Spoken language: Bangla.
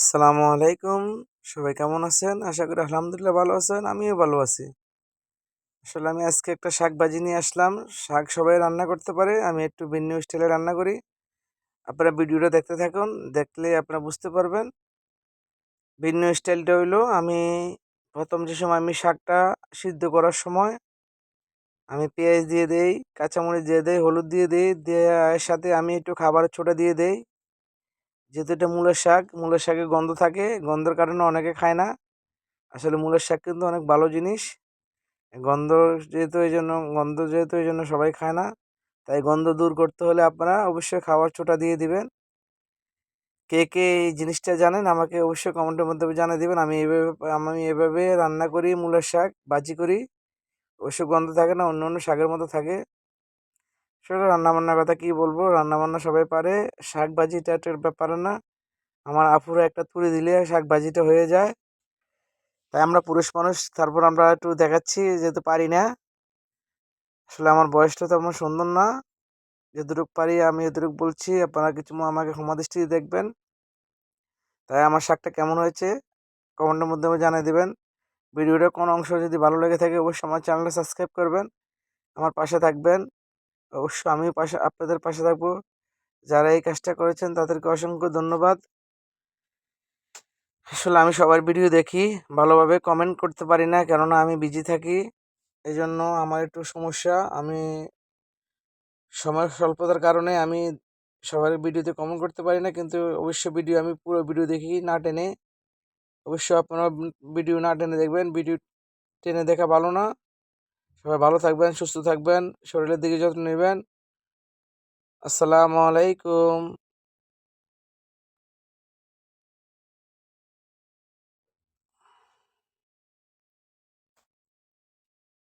আসসালামু আলাইকুম। সবাই কেমন আছেন? আশা করি আলহামদুলিল্লাহ ভালো আছেন, আমিও ভালো আছি। আসলে আমি আজকে একটা শাক ভাজি নিয়ে আসলাম। শাক সবাই রান্না করতে পারে, আমি একটু ভিন্ন স্টাইলে রান্না করি। আপনারা ভিডিওটা দেখতে থাকুন, দেখলে আপনারা বুঝতে পারবেন। ভিন্ন স্টাইলটা হইল, আমি প্রথম যে সময় আমি শাকটা সিদ্ধ করার সময় আমি পেঁয়াজ দিয়ে দেই, কাঁচামরিচ দিয়ে দেই, হলুদ দিয়ে দিই, দেওয়ার সাথে আমি একটু খাবারের ছোটা দিয়ে দেই। যেহেতু এটা মূলের শাক, মূলের শাকে গন্ধ থাকে, গন্ধের কারণে অনেকে খায় না। আসলে মূলের শাক কিন্তু অনেক ভালো জিনিস। গন্ধ যেহেতু এই জন্য, গন্ধ যেহেতু এই জন্য সবাই খায় না, তাই গন্ধ দূর করতে হলে আপনারা অবশ্যই খাবার ছোটা দিয়ে দিবেন। কে কে এই জিনিসটা জানেন আমাকে অবশ্যই কমেন্টের মধ্যে জানিয়ে দেবেন। আমি এভাবে আমি এভাবে রান্না করি, মূলের শাক বাজি করি। অবশ্য গন্ধ থাকে না, অন্য অন্য শাকের মতো থাকে। সেটা রান্নাবান্নার কথা কি বলব? রান্নাবান্না সবাই পারে শাক ভাজিটা একটা ব্যাপার না। আমার আপুরা একটা তুলে দিলে শাক ভাজিটা হয়ে যায়। তাই আমরা পুরুষ মানুষ, তারপর আমরা একটু দেখাচ্ছি যেহেতু পারি না। আসলে আমার বয়সটা তো আমার সুন্দর না। যতটুকু পারি আমি এতটুকু বলছি, আপনারা কিছু আমাকে ক্ষমা দৃষ্টিতে দেখবেন। তাই আমার শাকটা কেমন হয়েছে, কমেন্টের মধ্যে জানিয়ে দেবেন। ভিডিওটার কোনো অংশ যদি ভালো লেগে থাকে, অবশ্যই আমার চ্যানেলটা সাবস্ক্রাইব করবেন। আমার পাশে থাকবেন। অবশ্যই আমি পাশে, আপনাদের পাশে থাকব। যারা এই কাজটা করেছেন, তাদেরকে অসংখ্য ধন্যবাদ। আসলে আমি সবার ভিডিও দেখি, ভালোভাবে কমেন্ট করতে পারি না, কেননা আমি বিজি থাকি। এই জন্য আমার একটু সমস্যা, আমি সময় স্বল্পতার কারণে আমি সবার ভিডিওতে কমেন্ট করতে পারি না, কিন্তু অবশ্য ভিডিও আমি পুরো ভিডিও দেখি, না টেনে। অবশ্যই আপনারা ভিডিও না টেনে দেখবেন, ভিডিও টেনে দেখা ভালো না। সবাই ভালো থাকবেন সুস্থ থাকবেন শরীরের দিকে যত্ন নেবেন। আসসালামু আলাইকুম।